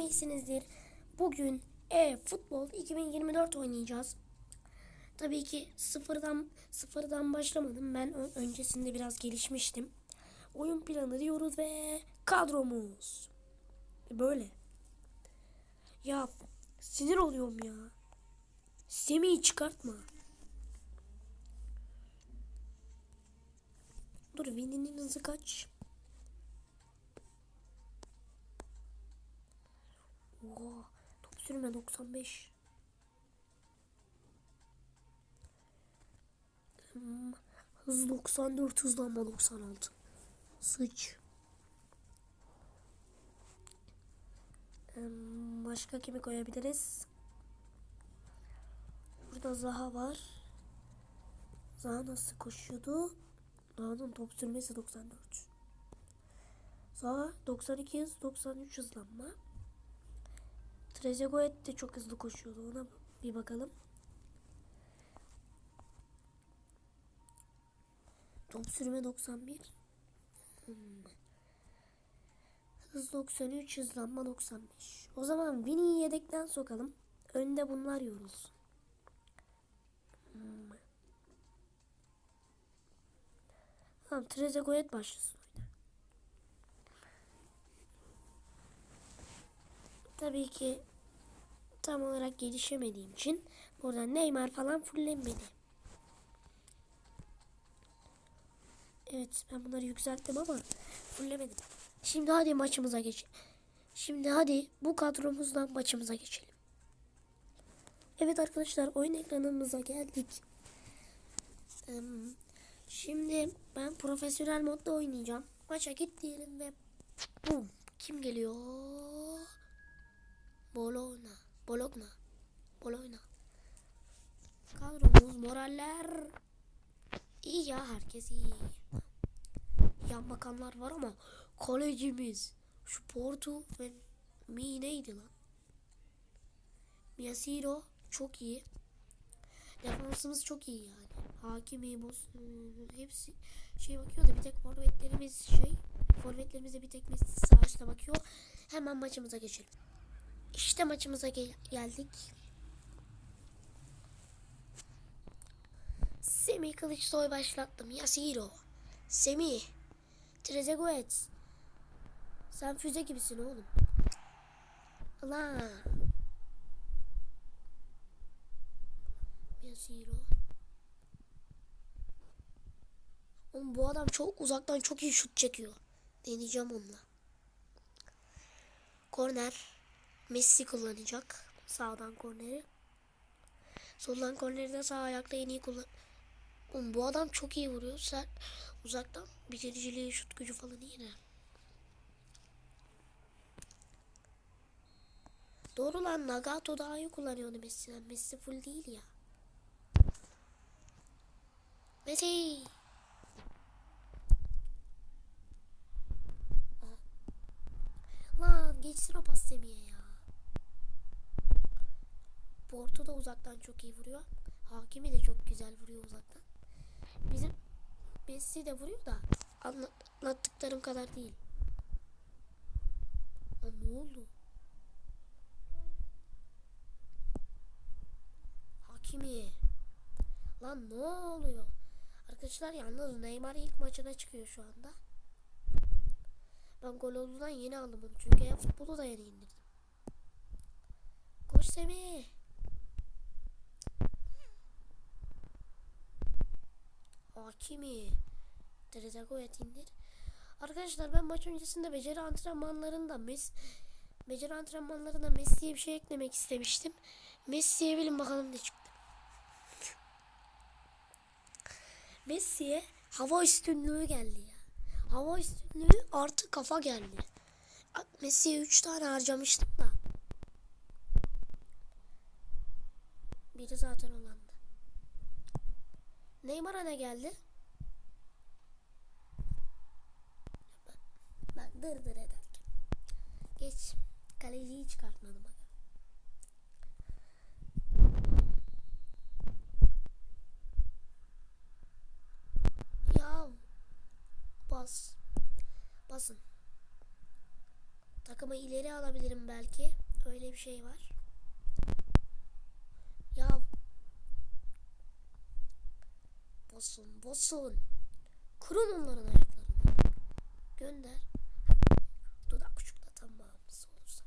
Umarım iyisinizdir. Bugün e-futbol 2024 oynayacağız. Tabii ki sıfırdan sıfırdan başlamadım. Ben öncesinde biraz gelişmiştim. Oyun planı diyoruz ve kadromuz. Böyle. Ya sinir oluyorum ya. Semih'i çıkartma. Dur Vini'nin hızı kaç? Oha. Top sürme 95. Hmm, Hız 94, hızlanma 96. Sıç. Başka kimi koyabiliriz? Burada Zaha var. Zaha nasıl koşuyordu? Zaha'nın top sürmesi 94. Zaha 92 hız, 93 hızlanma. Trezeguet de çok hızlı koşuyordu. Ona bir bakalım. Top sürme 91. Hmm. Hız 93, hızlanma 95. O zaman Vini'yi yedekten sokalım. Önde bunlar yorulsun. Hmm. Tamam Trezeguet başlasın Tabii ki tam olarak gelişemediğim için burada Neymar falan fullenmedi. Evet ben bunları yükselttim ama fullemedim. Şimdi hadi maçımıza geçelim. Şimdi hadi bu kadromuzdan maçımıza geçelim. Evet arkadaşlar oyun ekranımıza geldik. Şimdi ben profesyonel modda oynayacağım. Maça git diyelim ve bum. Kim geliyor? Bologna. Bologna. Bologna. Kadromuz moraller iyi ya herkes iyi. Yan bakanlar var ama kalecimiz şu Porto ve Mi neydi lan? Miyasiro çok iyi. Defansımız çok iyi yani. Hakimi, Bos, ıı, hepsi şey bakıyor da bir tek forvetlerimiz şey. Forvetlerimize bir tek Messi üstte bakıyor. Hemen maçımıza geçelim. İşte maçımıza gel- geldik. Semih Kılıçsoy başlattım. Yasiro. Semih. Trezeguet. Sen füze gibisin oğlum. Allah. Yasiro. Oğlum bu adam çok uzaktan çok iyi şut çekiyor. Deneyeceğim onunla. Korner. Messi kullanacak. Sağdan korneri. Soldan korneri de sağ ayakla en iyi kullan. Oğlum bu adam çok iyi vuruyor. Sen uzaktan bitiriciliği, şut gücü falan iyi de. Doğru lan Nagato daha iyi kullanıyordu Messi'den. Messi full değil ya. Messi. Lan geçsin o pas Semih'e ya. Porto da uzaktan çok iyi vuruyor. Hakimi de çok güzel vuruyor uzaktan. Bizim Messi de vuruyor da anlattıklarım kadar değil. Lan ne oldu? Hakimi. Lan ne oluyor? Arkadaşlar yalnız Neymar ilk maçına çıkıyor şu anda. Ben gol olduğundan yeni onu. Çünkü futbolu da yeni indirdim. Koş Semih. Hakimi. Trezeguet indir. Arkadaşlar ben maç öncesinde beceri antrenmanlarında Mes beceri antrenmanlarında Messi'ye bir şey eklemek istemiştim. Messi'ye bilin bakalım ne çıktı. Messi'ye hava üstünlüğü geldi ya. Hava üstünlüğü artı kafa geldi. Messi'ye 3 tane harcamıştım da. Biri zaten olandı. Neymar'a ne geldi? Ben dır dır ederken. Geç. Kaleciyi çıkartmadım. Ya bas. Basın. takımı ileri alabilirim belki. Öyle bir şey var. Ya Bosun, bosun. Kurun onların ayaklarını. Gönder. Dudak uçukla tamam. Olursa.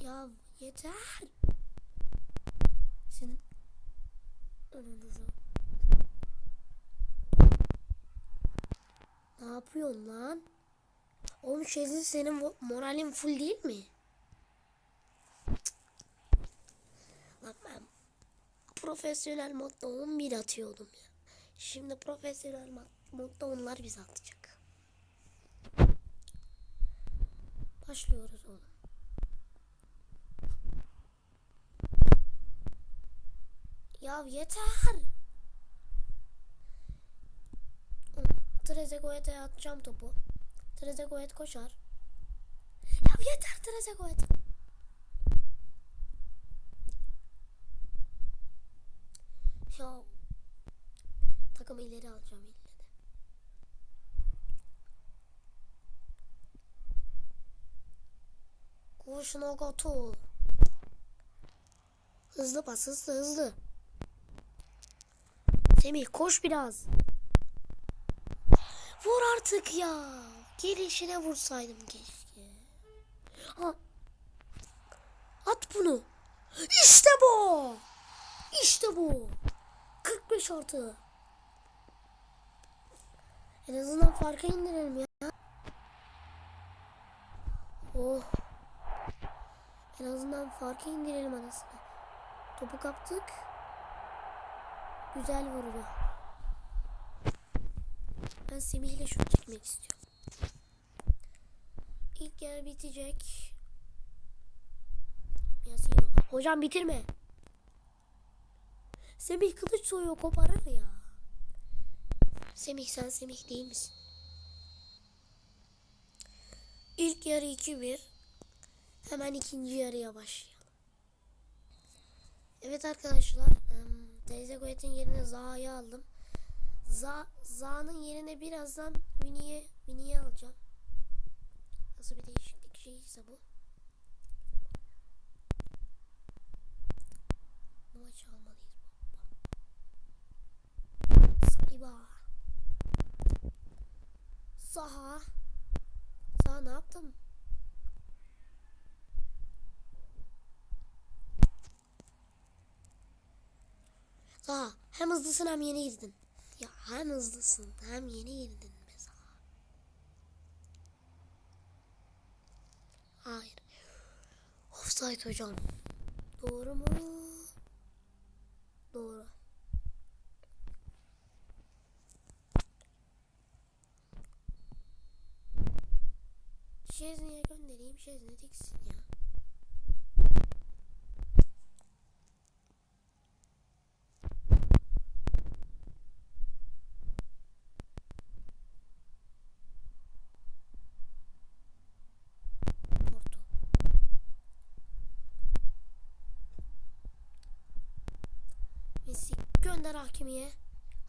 Ya yeter. Senin önünüzü. Ne yapıyorsun lan? Oğlum Şezin senin mo- moralin full değil mi? Cık. Lan ben profesyonel modda 11 atıyordum ya. Şimdi profesyonel mod- modda onlar bizi atacak. Başlıyoruz oğlum. Ya yeter. Trezeguet'e atacağım topu. Trezeguet koşar. Ya yeter Trezeguet. Ya takımı ileri alacağım ille de. Koş Nagatu. Hızlı bas hızlı hızlı. Semih koş biraz. Vur artık ya. Gelişine vursaydım keşke. Ha. At bunu. İşte bu. İşte bu. 45 artı. En azından farka indirelim ya. Oh. En azından farka indirelim anasını. Topu kaptık. Güzel vurdu. Ben Semih ile şut çekmek istiyorum. İlk yer bitecek. Yazıyor. Hocam bitirme. Semih kılıç soyuyor koparır ya. Semih sen Semih değil misin? İlk yarı 2-1. Hemen ikinci yarıya başlayalım. Evet arkadaşlar. Teyze Goyet'in yerine Zaha'yı aldım. Za Za'nın yerine birazdan Winnie'ye Winnie'yi alacağım. Nasıl bir değişiklik şeyse bu. Bu maçı almalıyız baba. Saliba. Zaha. Zaha ne yaptın? Zaha hem hızlısın hem yeni girdin. Ya hem hızlısın hem yeni girdin Zaha. Hayır. Offside hocam. Doğru mu? Doğru. Göndereyim. Şezni diksin ya. Messi gönder hakimiye.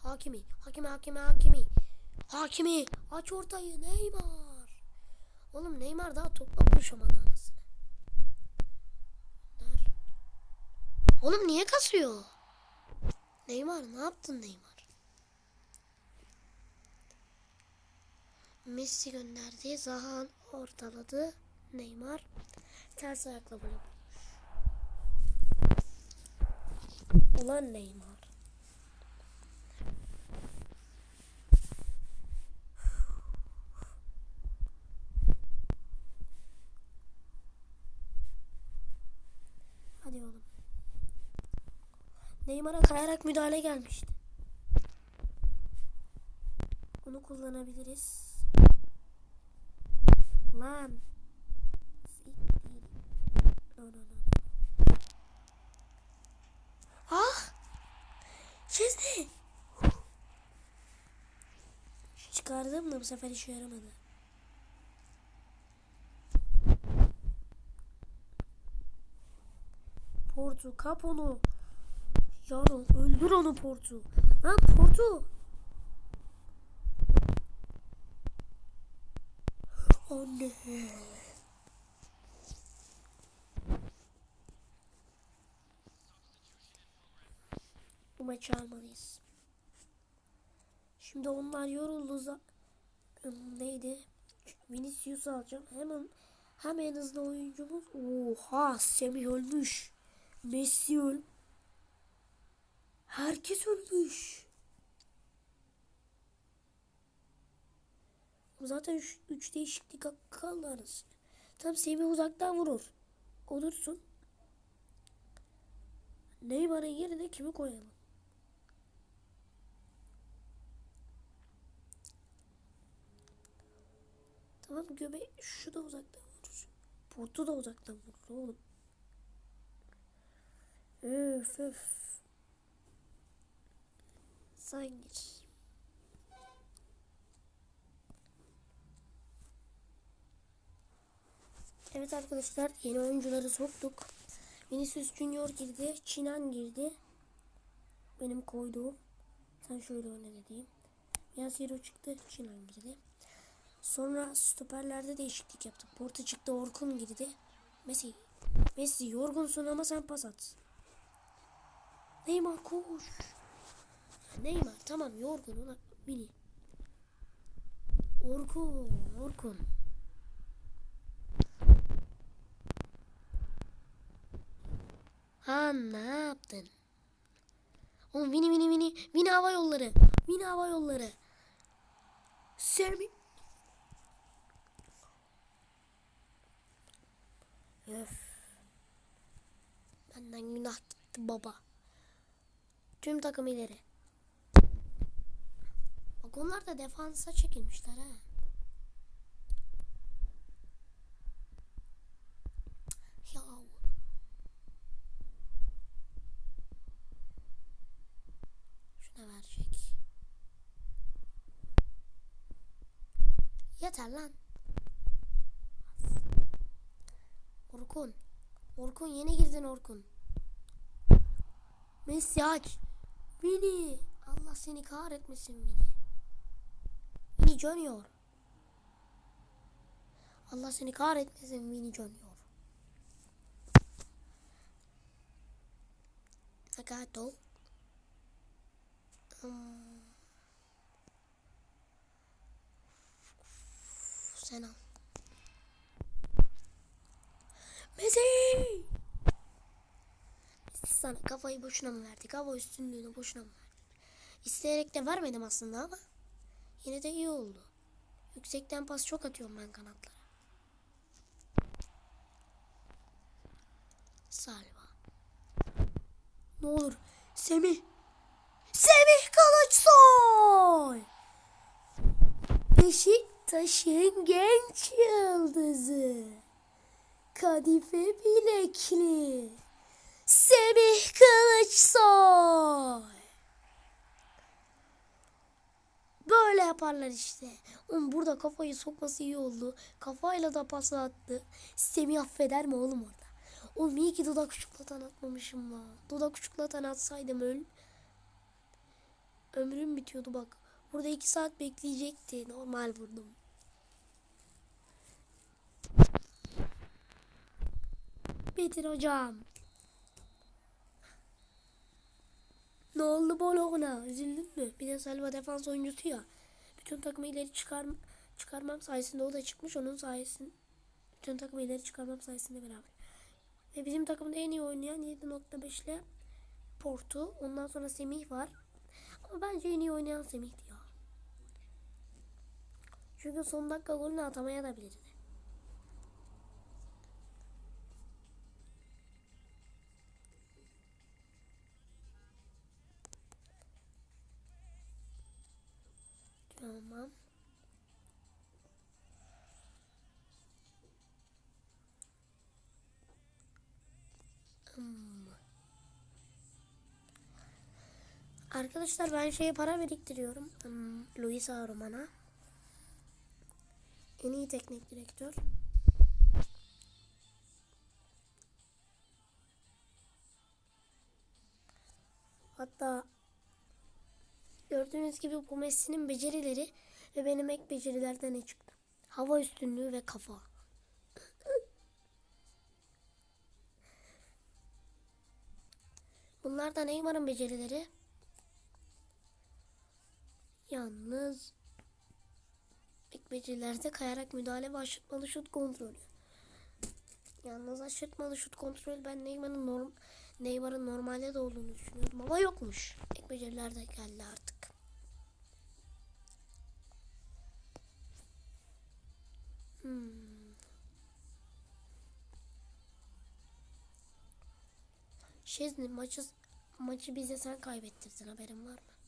Hakimi, hakimi, hakimi, hakimi. Hakimi aç ortayı Neymar. Oğlum Neymar daha topla buluşamadı anasını. Oğlum niye kasıyor? Neymar ne yaptın Neymar? Messi gönderdi. Zahan ortaladı. Neymar ters ayakla bulmuş. Ulan Neymar. Hadi oğlum. Neymar'a kayarak müdahale gelmişti. Bunu kullanabiliriz. Lan. Ah! Şezli. Çıkardım da bu sefer işe yaramadı. Portu kap onu. Yarol öldür onu Portu. Lan Portu. Anne. Bu maçı almalıyız. Şimdi onlar yoruldu. Neydi? Vinicius'u alacağım. Hemen hem en hızlı oyuncumuz. Oha Semih ölmüş. Messi ölmüş. Herkes ölmüş. Zaten 3 değişiklik kaldı arasında. Tam Semih uzaktan vurur. Olursun. Neymar'ın yerine kimi koyalım? Tamam göbe şu da uzaktan vurur. Portu da uzaktan vurur oğlum. Öf öf. Gir. Evet arkadaşlar yeni oyuncuları soktuk. Vinicius Junior girdi. Çinan girdi. Benim koyduğum. Sen şöyle oyna dediğim. Yasiro çıktı. Çinan girdi. Sonra stoperlerde değişiklik yaptık. Porta çıktı. Orkun girdi. Messi. Messi yorgunsun ama sen pas at. Neymar koş. Neymar tamam yorgun ulan mini. Orkun. Orkun. Ha ne yaptın? Oğlum mini mini mini mini hava yolları. Mini hava yolları. Sermi. Öf. Benden günah gitti baba. Tüm takım ileri. Bak onlar da defansa çekilmişler ha. Ya. Şuna verecek. Yeter lan. Orkun. Orkun yeni girdin Orkun. Messi aç. Vini. Allah seni kahretmesin Vini. Junior. Allah seni kahretmesin Vini Junior. Nagato. Hmm. Sen al. Messi! Sana kafayı boşuna mı verdik? Hava üstünlüğünü boşuna mı verdik? İsteyerek de vermedim aslında ama yine de iyi oldu. Yüksekten pas çok atıyorum ben kanatlara. Salva. Ne olur. Semih. Semih Kılıçsoy. Beşiktaş'ın genç yıldızı. Kadife bilekli. Semih Kılıçsoy. Böyle yaparlar işte. Oğlum burada kafayı sokması iyi oldu. Kafayla da pas attı. Semih affeder mi oğlum orada? Oğlum iyi ki dudak uçuklatan atmamışım la. Dudak uçuklatan atsaydım öl. Ömrüm bitiyordu bak. Burada iki saat bekleyecekti. Normal vurdum. Bitir hocam. Ne oldu Bologna? Üzüldün mü? Bir de Salva defans oyuncusu ya. Bütün takımı ileri çıkar, çıkarmam sayesinde o da çıkmış. Onun sayesinde bütün takımı ileri çıkarmam sayesinde beraber. Ve bizim takımda en iyi oynayan 7.5 ile Porto. Ondan sonra Semih var. Ama bence en iyi oynayan Semih'ti ya. Çünkü son dakika golünü atamaya da bilirdi. Arkadaşlar ben şeye para biriktiriyorum. Hmm, Luis Arumana. En iyi teknik direktör. Hatta gördüğünüz gibi bu Messi'nin becerileri ve benim ek becerilerden ne çıktı? Hava üstünlüğü ve kafa. Bunlar da Neymar'ın becerileri. Yalnız ilk becerilerde kayarak müdahale ve aşırtmalı şut kontrolü. Yalnız aşırtmalı şut kontrolü ben Neymar'ın norm Neymar'ın normalde de olduğunu düşünüyordum ama yokmuş. İlk becerilerde geldi artık. Hmm. Şezni maçı maçı bize sen kaybettirdin haberin var mı?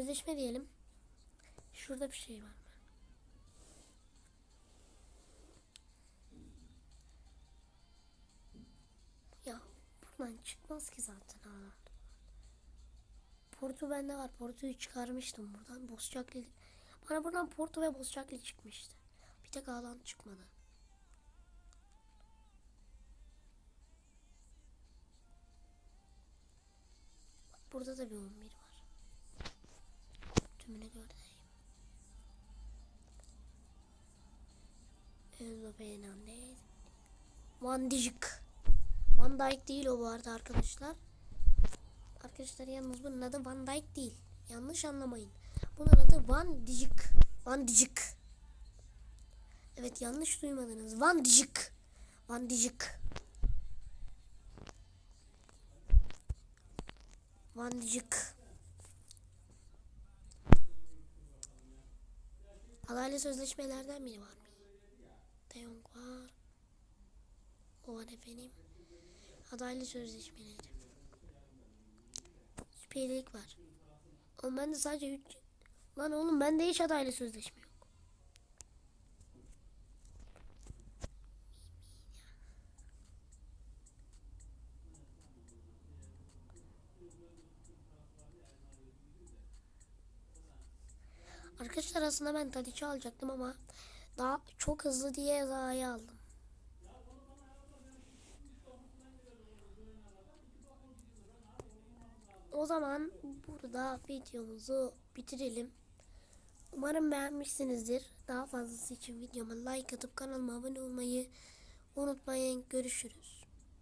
Sözleşme diyelim. Şurada bir şey var mı? Ya buradan çıkmaz ki zaten Haaland. Porto bende var. Porto'yu çıkarmıştım buradan. Bozcakli. Bana buradan Porto ve Bozcakli çıkmıştı. Bir tek Haaland çıkmadı. Burada da bir 11 var. Tümünü gördüm. Enzo Fernandez. Van Dijk. Van Dijk değil o bu arada arkadaşlar. Arkadaşlar yalnız bunun adı Van Dijk değil. Yanlış anlamayın. Bunun adı Van Dijk. Van Dijk. Evet yanlış duymadınız. Van Dijk. Van Dijk. Van Dijk. Adaylı sözleşmelerden biri var mı? De Jong var. O var efendim. Adaylı sözleşmeleri. Süper var. Oğlum bende sadece 3... Lan oğlum bende hiç adaylı sözleşme Arkadaşlar aslında ben Tadic'i alacaktım ama daha çok hızlı diye Zaha'yı aldım. O zaman burada videomuzu bitirelim. Umarım beğenmişsinizdir. Daha fazlası için videoma like atıp kanalıma abone olmayı unutmayın. Görüşürüz.